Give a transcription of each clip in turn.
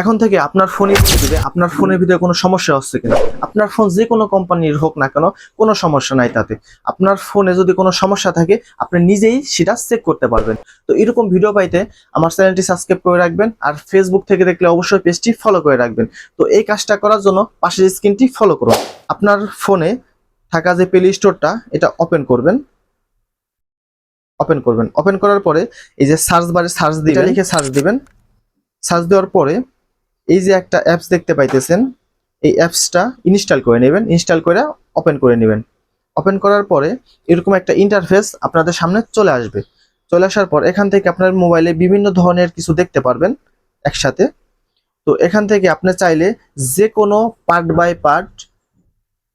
এখন থেকে আপনার ফোনই দিবে আপনার ফোনের ভিতরে কোনো সমস্যা হচ্ছে কিনা? আপনার ফোন যে কোনো কোম্পানির হোক না কেন কোনো সমস্যা নাই তাতে। আপনার ফোনে যদি কোনো সমস্যা থাকে আপনি নিজেই সেটা চেক করতে পারবেন। তো এরকম ভিডিও পাইতে আমার চ্যানেলটি সাবস্ক্রাইব করে রাখবেন আর ফেসবুক থেকে দেখলে অবশ্যই পেজটি ফলো করে রাখবেন। তো এই কাজটা করার জন্য পাশের স্ক্রিনটি ফলো করুন। আপনার ফোনে থাকা যে প্লে স্টোরটা এটা ওপেন করবেন। ওপেন করবেন। ওপেন করার পরে এই যে সার্চ বারে সার্চ দিবেন। লিখে সার্চ দিবেন। সার্চ দেওয়ার পরে এই যে একটা অ্যাপস দেখতে পাইতেছেন, এই অ্যাপসটা ইনস্টল করে নেবেন ইনস্টল করে ওপেন করে নেবেন। ওপেন করার পরে এরকম একটা ইন্টারফেস আপনাদের সামনে চলে আসবে। চলে আসার পর এখান থেকে আপনার মোবাইলে বিভিন্ন ধরনের কিছু দেখতে পারবেন একসাথে। তো এখান থেকে আপনি চাইলে যে কোনো পার্ট বাই পার্ট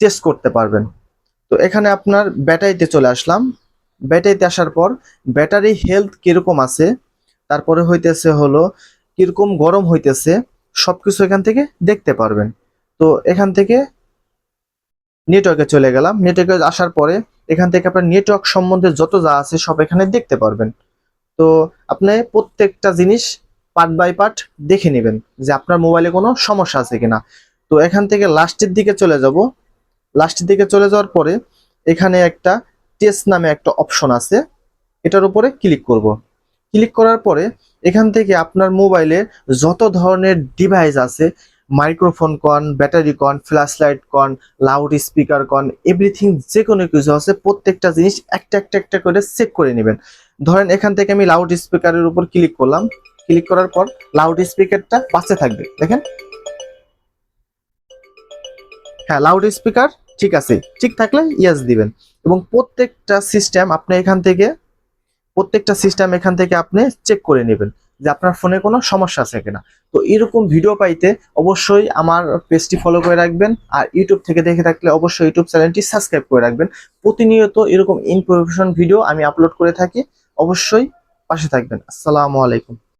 টেস্ট করতে পারবেন। তো এখানে আপনার ব্যাটারিতে চলে আসলাম। ব্যাটারিতে আসার পর ব্যাটারি হেলথ কীরকম আছে? তারপরে হইতেছে হলো কীরকম গরম হইতেছে? সবকিছু এখান থেকে দেখতে পারবেন। তো এখান থেকে নেটওয়ার্কে চলে গেলাম। নেটওয়ার্কে আসার পরে এখান থেকে আপনার নেটওয়ার্ক সম্বন্ধে যত যা আছে সব এখানে দেখতে পারবেন। তো আপনি প্রত্যেকটা জিনিস পার্ট বাই পার্ট দেখে নেবেন যে আপনার মোবাইলে কোনো সমস্যা আছে কিনা। তো এখান থেকে লাস্টের দিকে চলে যাব। লাস্টের দিকে চলে যাওয়ার পরে এখানে একটা টেস্ট নামে একটা অপশন আছে। এটার উপরে ক্লিক করব। ক্লিক করার পরে এখান থেকে আপনার মোবাইলে যত ধরনের ডিভাইস আছে মাইক্রোফোন কন ব্যাটারি কন ফ্ল্যাশ লাইট কন লাউড স্পিকার কন এভরিথিং যে কোনো কিছু আছে, প্রত্যেকটা জিনিস একটা একটা একটা করে চেক করে নেবেন। ধরেন এখান থেকে আমি লাউড স্পিকারের উপর ক্লিক করলাম। ক্লিক করার পর লাউড স্পিকারটা বাঁচতে থাকবে। দেখেন। হ্যাঁ লাউড স্পিকার ঠিক আছে। ঠিক থাকলে ইয়েস দিবেন। এবং প্রত্যেকটা সিস্টেম আপনি এখান থেকে প্রত্যেকটা সিস্টেম এখান থেকে আপনি চেক করে নেবেন যে আপনার ফোনে কোনো সমস্যা আছে কিনা। তো এরকম ভিডিও পাইতে অবশ্যই আমার পেজটি ফলো করে রাখবেন আর ইউটিউব থেকে দেখে থাকলে অবশ্যই ইউটিউব চ্যানেলটি সাবস্ক্রাইব করে রাখবেন। প্রতিনিয়ত এরকম ইনফরমেশন ভিডিও আমি আপলোড করে থাকি। অবশ্যই পাশে থাকবেন। আসসালামু আলাইকুম।